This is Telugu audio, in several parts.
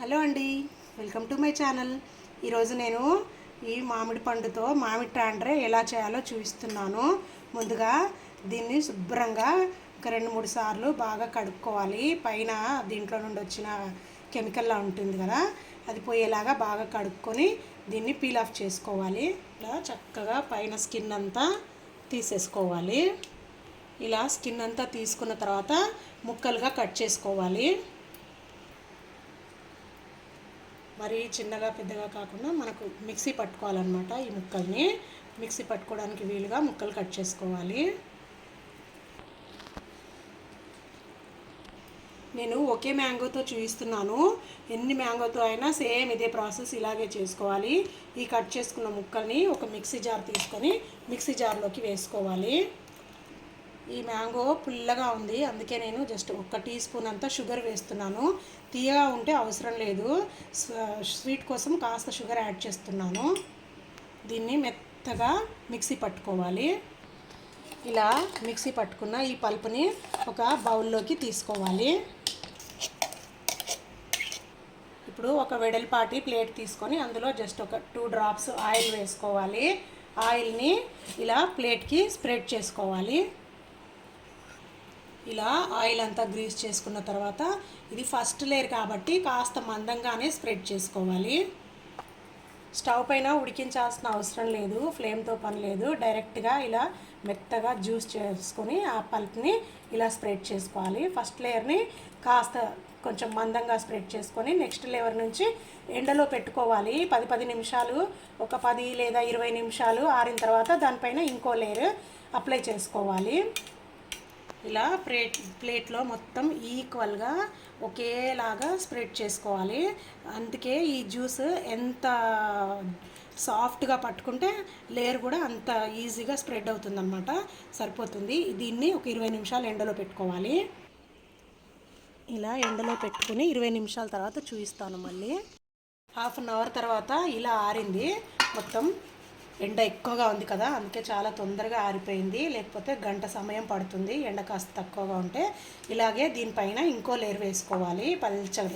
హలో అండి వెల్కమ్ టు మై ఛానల్. ఈరోజు నేను ఈ మామిడి పండుతో మామిడి టాండ్రే ఎలా చేయాలో చూపిస్తున్నాను. ముందుగా దీన్ని శుభ్రంగా ఒక రెండు మూడు సార్లు బాగా కడుక్కోవాలి. పైన దీంట్లో నుండి వచ్చిన కెమికల్లా ఉంటుంది కదా అది పోయేలాగా బాగా కడుక్కొని దీన్ని పీల్ ఆఫ్ చేసుకోవాలి. ఇలా చక్కగా పైన స్కిన్ అంతా తీసేసుకోవాలి. ఇలా స్కిన్ అంతా తీసుకున్న తర్వాత ముక్కలుగా కట్ చేసుకోవాలి. మరి చిన్నగా పెద్దగా కాకుండా మనకు మిక్సీ పట్టుకోవాలన్నమాట ఈ ముక్కల్ని. మిక్సీ పట్టుకోవడానికి వీలుగా ముక్కలు కట్ చేసుకోవాలి. నేను ఒకే మ్యాంగోతో చూపిస్తున్నాను ఎన్ని మ్యాంగోతో అయినా సేమ్ ఇదే ప్రాసెస్ ఇలాగే చేసుకోవాలి. ఈ కట్ చేసుకున్న ముక్కల్ని ఒక మిక్సీ జార్ తీసుకొని మిక్సీ జార్లోకి వేసుకోవాలి. ఈ మ్యాంగో పుల్లగా ఉంది. అందుకే నేను జస్ట్ ఒక టీ స్పూన్ అంతా షుగర్ వేస్తున్నాను. తీయగా ఉంటే అవసరం లేదు. స్వ- స్వీట్ కోసం కాస్త షుగర్ యాడ్ చేస్తున్నాను. దీన్ని మెత్తగా మిక్సీ పట్టుకోవాలి. ఇలా మిక్సీ పట్టుకున్న ఈ పల్పుని ఒక బౌల్లోకి తీసుకోవాలి. ఇప్పుడు ఒక వెడల్పాటి ప్లేట్ తీసుకొని అందులో జస్ట్ ఒక టూ డ్రాప్స్ ఆయిల్ వేసుకోవాలి. ఆయిల్ని ఇలా ప్లేట్కి స్ప్రెడ్ చేసుకోవాలి. ఇలా ఆయిల్ అంతా గ్రీస్ చేసుకున్న తర్వాత ఇది ఫస్ట్ లేయర్ కాబట్టి కాస్త మందంగానే స్ప్రెడ్ చేసుకోవాలి. స్టవ్ పైన ఉడికించాల్సిన అవసరం లేదు ఫ్లేమ్తో పని లేదు. డైరెక్ట్గా ఇలా మెత్తగా జ్యూస్ చేసుకొని ఆ పల్ప్ని ఇలా స్ప్రెడ్ చేసుకోవాలి. ఫస్ట్ లేయర్ని కాస్త కొంచెం మందంగా స్ప్రెడ్ చేసుకొని నెక్స్ట్ లేయర్ నుంచి ఎండలో పెట్టుకోవాలి. పది పది నిమిషాలు ఒక పది లేదా ఇరవై నిమిషాలు ఆరిన తర్వాత దానిపైన ఇంకో లేయర్ అప్లై చేసుకోవాలి. ఇలా ప్లేట్ ప్లేట్లో మొత్తం ఈక్వల్గా ఒకేలాగా స్ప్రెడ్ చేసుకోవాలి. అందుకే ఈ జ్యూస్ ఎంత సాఫ్ట్గా పట్టుకుంటే లేయర్ కూడా అంత ఈజీగా స్ప్రెడ్ అవుతుందన్నమాట సరిపోతుంది. దీన్ని ఒక ఇరవై నిమిషాలు ఎండలో పెట్టుకోవాలి. ఇలా ఎండలో పెట్టుకుని ఇరవై నిమిషాల తర్వాత చూపిస్తాను మళ్ళీ. హాఫ్ అన్ అవర్ తర్వాత ఇలా ఆరింది. మొత్తం ఎండ ఎక్కువగా ఉంది కదా అందుకే చాలా తొందరగా ఆరిపోయింది. లేకపోతే గంట సమయం పడుతుంది ఎండ కాస్త తక్కువగా ఉంటే. ఇలాగే దీనిపైన ఇంకో లేయర్ వేసుకోవాలి పల్చ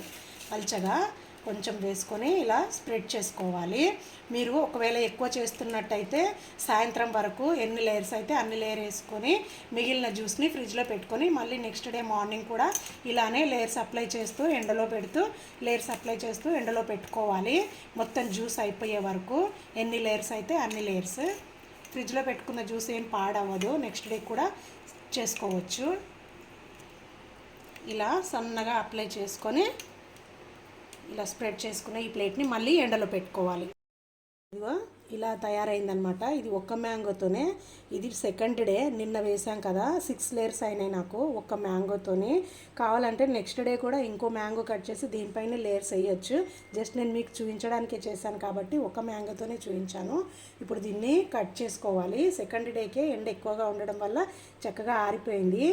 పల్చగా. కొంచెం వేసుకొని ఇలా స్ప్రెడ్ చేసుకోవాలి. మీరు ఒకవేళ ఎక్కువ చేస్తున్నట్టయితే సాయంత్రం వరకు ఎన్ని లేయర్స్ అయితే అన్ని లేయర్ వేసుకొని మిగిలిన జ్యూస్ని ఫ్రిడ్జ్లో పెట్టుకొని మళ్ళీ నెక్స్ట్ డే మార్నింగ్ కూడా ఇలానే లేయర్స్ అప్లై చేస్తూ ఎండలో పెడుతూ లేయర్స్ అప్లై చేస్తూ ఎండలో పెట్టుకోవాలి. మొత్తం జ్యూస్ అయిపోయే వరకు ఎన్ని లేయర్స్ అయితే అన్ని లేయర్స్. ఫ్రిడ్జ్లో పెట్టుకున్న జ్యూస్ ఏం పాడవ్వదు. నెక్స్ట్ డే కూడా చేసుకోవచ్చు. ఇలా సన్నగా అప్లై చేసుకొని ఇలా స్ప్రెడ్ చేసుకున్న ఈ ప్లేట్ని మళ్ళీ ఎండలో పెట్టుకోవాలి. ఇదిగో ఇలా తయారైందనమాట ఇది ఒక్క మ్యాంగోతోనే. ఇది సెకండ్ డే. నిన్న వేసాం కదా. సిక్స్ లేయర్స్ అయినాయి నాకు ఒక్క మ్యాంగోతోనే. కావాలంటే నెక్స్ట్ డే కూడా ఇంకో మ్యాంగో కట్ చేసి దీనిపైన లేయర్స్ వేయచ్చు. జస్ట్ నేను మీకు చూపించడానికే చేశాను కాబట్టి ఒక మ్యాంగోతోనే చూపించాను. ఇప్పుడు దీన్ని కట్ చేసుకోవాలి. సెకండ్ డేకే ఎండ ఎక్కువగా ఉండడం వల్ల చక్కగా ఆరిపోయింది.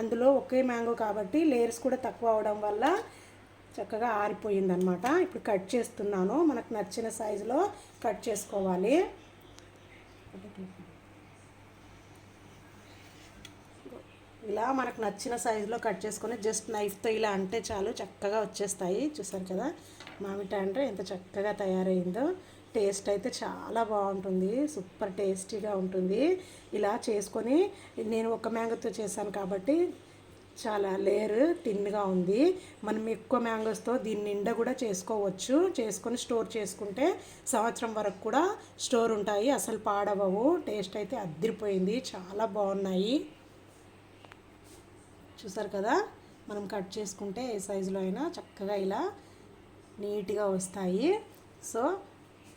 అందులో ఒకే మ్యాంగో కాబట్టి లేయర్స్ కూడా తక్కువ అవడం వల్ల చక్కగా ఆరిపోయిందనమాట ఇప్పుడు కట్ చేస్తున్నాను. మనకు నచ్చిన సైజులో కట్ చేసుకోవాలి. ఇలా మనకు నచ్చిన సైజులో కట్ చేసుకొని జస్ట్ నైఫ్తో ఇలా అంటే చాలు చక్కగా వచ్చేస్తాయి. చూసారు కదా? మామిడి అంటే ఎంత చక్కగా తయారైందో. టేస్ట్ అయితే చాలా బాగుంటుంది. సూపర్ టేస్టీగా ఉంటుంది. ఇలా చేసుకొని నేను ఒక మ్యాంగోతో చేశాను కాబట్టి చాలా లేయర్ టిన్గా ఉంది. మనం ఎక్కువ మ్యాంగోస్తో దీని నిండా కూడా చేసుకోవచ్చు. చేసుకొని స్టోర్ చేసుకుంటే సంవత్సరం వరకు కూడా స్టోర్ ఉంటాయి. అసలు పాడవవు. టేస్ట్ అయితే అద్దరిపోయింది. చాలా బాగున్నాయి. చూసారు కదా? మనం కట్ చేసుకుంటే ఏ సైజులో అయినా చక్కగా ఇలా నీట్గా వస్తాయి. సో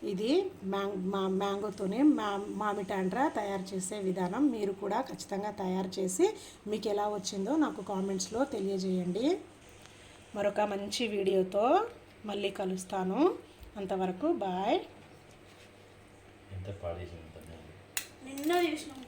ఇది మ్యాంగ్ మా మ్యాంగోతోనే మా మామిటాండ్రా తయారు చేసే విధానం. మీరు కూడా ఖచ్చితంగా తయారు చేసి మీకు ఎలా వచ్చిందో నాకు కామెంట్స్లో తెలియజేయండి. మరొక మంచి వీడియోతో మళ్ళీ కలుస్తాను. అంతవరకు బాయ్. నిన్న చూసినాం.